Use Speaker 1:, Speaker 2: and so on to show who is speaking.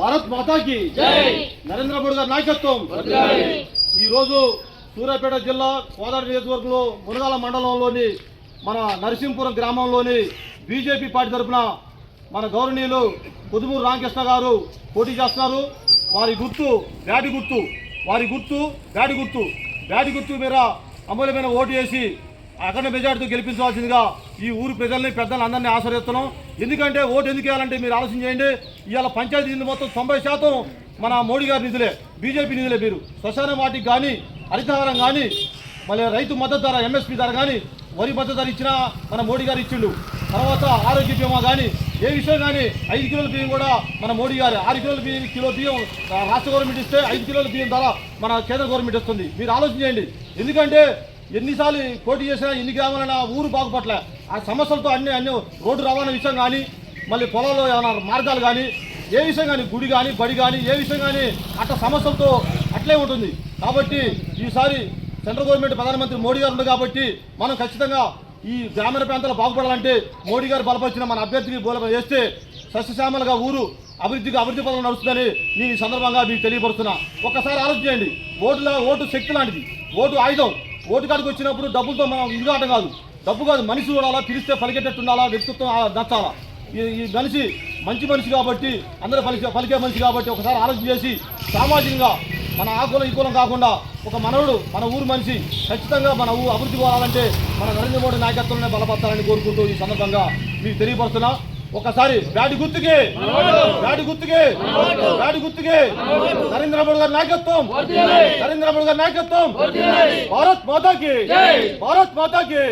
Speaker 1: భారత్ మాతాకి నరేంద్ర మోడీ గారి నాయకత్వం. ఈ రోజు సూర్యాపేట జిల్లా కోదాడ నియోజకవర్గంలో మునగాల మండలంలోని మన నరసింహపురం గ్రామంలోని బీజేపీ పార్టీ తరఫున మన గౌరవనీయులు పొదుమూరు రామకృష్ణ గారు పోటీ చేస్తున్నారు. వారి గుర్తు బ్యాటి గుర్తు వారి గుర్తు బ్యాటి గుర్తు. బ్యాటి గుర్తు మీద అమూల్యమైన ఓటు వేసి అఖండ మెజార్టీతో గెలిపించవలసిందిగా ఈ ఊరు ప్రజల్ని పెద్దలు అందరినీ ఆశ్రయిస్తున్నాం ఎందుకంటే ఓటు ఎందుకు వేయాలంటే మీరు ఆలోచన చేయండి. ఇవాళ పంచాయతీ నిధులు మొత్తం తొంభై శాతం మన మోడీ గారి నిధులే బీజేపీ నిధులే మీరు శ్మశాన వాటికి కానీ హరితహారం కానీ మళ్ళీ రైతు మద్దతు ధర ఎంఎస్పీ ధర కానీ వరి మద్దతు ధర ఇచ్చినా మన మోడీ గారు ఇచ్చిండు. తర్వాత ఆరోగ్య బీమా కానీ ఏ విషయం కానీ ఐదు కిలోల బియ్యం కూడా మన మోడీ గారు ఆరు కిలోల బియ్యం కిలో బియ్యం రాష్ట్ర గవర్నమెంట్ ఇస్తే ఐదు కిలోల బియ్యం ధర మన కేంద్ర గవర్నమెంట్ ఇస్తుంది. మీరు ఆలోచన చేయండి. ఎందుకంటే ఎన్నిసార్లు పోటీ చేసినా ఎన్ని గ్రామాలైనా ఊరు బాగుపట్ల. ఆ సమస్యలతో అన్ని అన్ని రోడ్డు రవాణా విషయం కానీ మళ్ళీ పొలంలో ఏమైనా మార్గాలు కానీ ఏ విషయం కానీ గుడి కానీ బడి కానీ ఏ విషయం కానీ అట్లా సమస్యలతో అట్లే ఉంటుంది. కాబట్టి ఈసారి సెంట్రల్ గవర్నమెంట్ ప్రధానమంత్రి మోడీ గారు ఉంది కాబట్టి మనం ఖచ్చితంగా ఈ గ్రామీణ ప్రాంతాలు బాగుపడాలంటే మోడీ గారు బలపరిచిన మన అభ్యర్థికి బోల చేస్తే సస్యశ్యామలుగా ఊరు అభివృద్ధికి అభివృద్ధి పనులు నడుస్తుందని నేను ఈ సందర్భంగా మీకు తెలియపరుస్తున్నా. ఒక్కసారి ఆలోచించండి. చేయండి ఓటులో ఓటు శక్తి లాంటిది. ఓటు ఆయుధం. ఓటు కాడికి వచ్చినప్పుడు డబ్బులతో మనం ఇదిగాటం కాదు. డబ్బు కాదు మనిషి చూడాలా పిలిస్తే పలికేటట్టు ఉండాలా వ్యక్తిత్వం నచ్చాలా ఈ మనిషి మంచి మనిషి కాబట్టి అందరూ పలికే పలికే మనిషి కాబట్టి ఒకసారి ఆలోచన చేసి సామాజికంగా మన ఆకులం ఈకులం ఈ కులం కాకుండా ఒక మనవుడు మన ఊరు మనిషి ఖచ్చితంగా మన ఊరు అభివృద్ధి కోరాలంటే మన నరేంద్ర మోడీ నాయకత్వంలోనే బలపడతారని కోరుకుంటూ ఈ సందర్భంగా మీకు తెలియపరుస్తున్నా. ఒకసారి బ్యాటి గుర్తుకే. బ్యాటి గుర్తుకే. బ్యాటి గుర్తుకే. నరేంద్ర మోడీ గారి నాయకత్వం. నరేంద్ర మోడీ గారి నాయకత్వం. భారత్ మాతాకి. భారత్ మాతాకి.